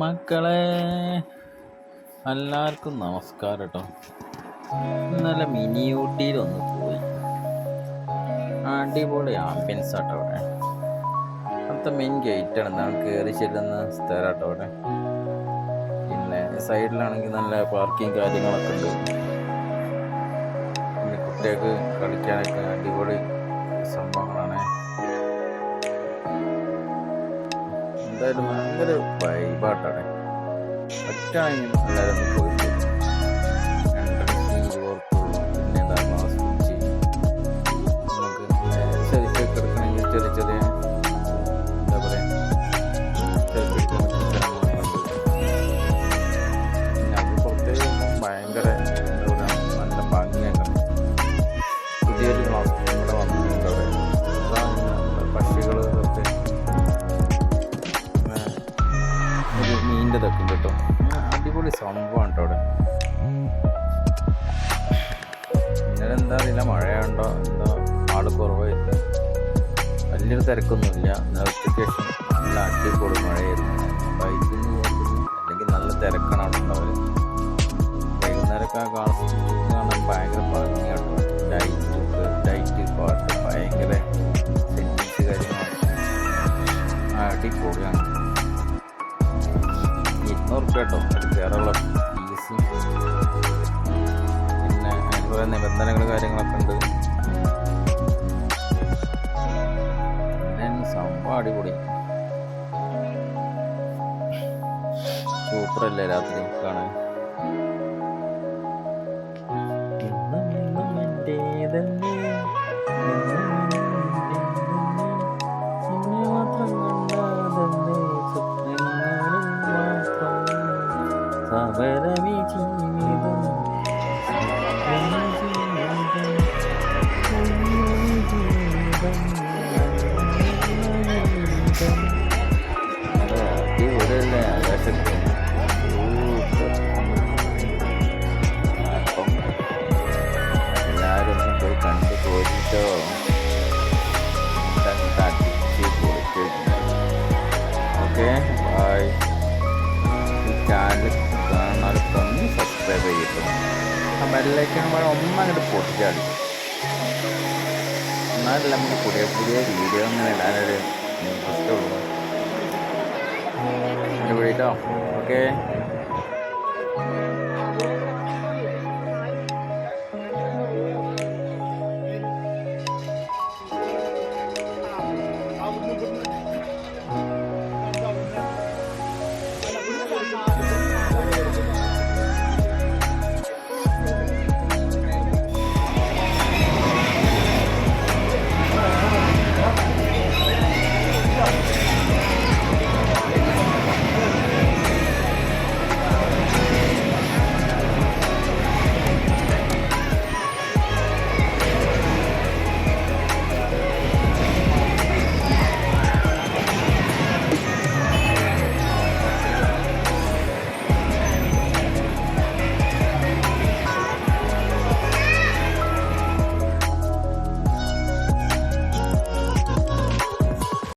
മക്കളെ എല്ലാവർക്കും നമസ്കാരം കേട്ടോ ഇന്നലെ മിനി ഊട്ടിയിലൊന്ന് പോയി. അടിപൊളി ആംബിയൻസ് ആട്ടോ അവിടെ. അടുത്ത മെയിൻ ഗേറ്റ് ആണ്. നമ്മൾ കയറി ചെല്ലുന്ന സ്ഥലം ആട്ടോ അവിടെ. പിന്നെ സൈഡിലാണെങ്കിൽ നല്ല പാർക്കിങ് കാര്യങ്ങളൊക്കെ ഉണ്ട്. പിന്നെ കുട്ടികൾക്ക് കളിക്കാനൊക്കെ അടിപൊളി സംഭവങ്ങളാണ്. എന്തായാലും ഭയങ്കര വൈബാട്ടാണ് ഒറ്റ എല്ലാവരും സംഭവമാണ് അവിടെ? ഇന്നലെ എന്താ അറിയില്ല മഴയുണ്ടോ എന്തോ? ആൾ കുറവായിരുന്നു വലിയൊരു തിരക്കൊന്നുമില്ല. നോട്ടിഫിക്കേഷൻ നല്ല അടിപൊളി മഴയായിരുന്നു. ബൈക്കിൽ അല്ലെങ്കിൽ നല്ല തിരക്കാണ് അവിടെ ഉണ്ടാവുക വൈകുന്നേരമൊക്കെ കാണാൻ ഭയങ്കര ഭംഗിയാട്ടോ. ഇരുന്നൂറ് രൂപ കേട്ടോ അത് കയറുള്ള ഫീസ് പിന്നെ അതിനുള്ള നിബന്ധനകൾ കാര്യങ്ങളൊക്കെ ഉണ്ട്. സംഭവം അടിപൊളി. സൂപ്പറല്ലേ രാത്രി കാണാൻ? അടിപൊളിയല്ലേ ആകാശത്ത് അപ്പം എല്ലാവരും ഒന്ന് പോയി കണ്ടു പോയിട്ടോ അടിച്ച് പൊളിച്ച് ഓക്കെ ബൈ ഈ ചാനൽ ഒന്ന് സബ്സ്ക്രൈബ് ചെയ്യട്ടോ ആ ബെല്ലൈക്കൺ കൂടെ ഒന്നങ്ങോട്ട് പൊട്ടിച്ചാടി എന്നാലല്ല നമുക്ക് പുതിയ പുതിയ വീഡിയോ അങ്ങനെ ഇടാനൊരു ഇൻട്രസ്റ്റ് ഉള്ളൂ അടിപൊളി കേട്ടോ ഓക്കെ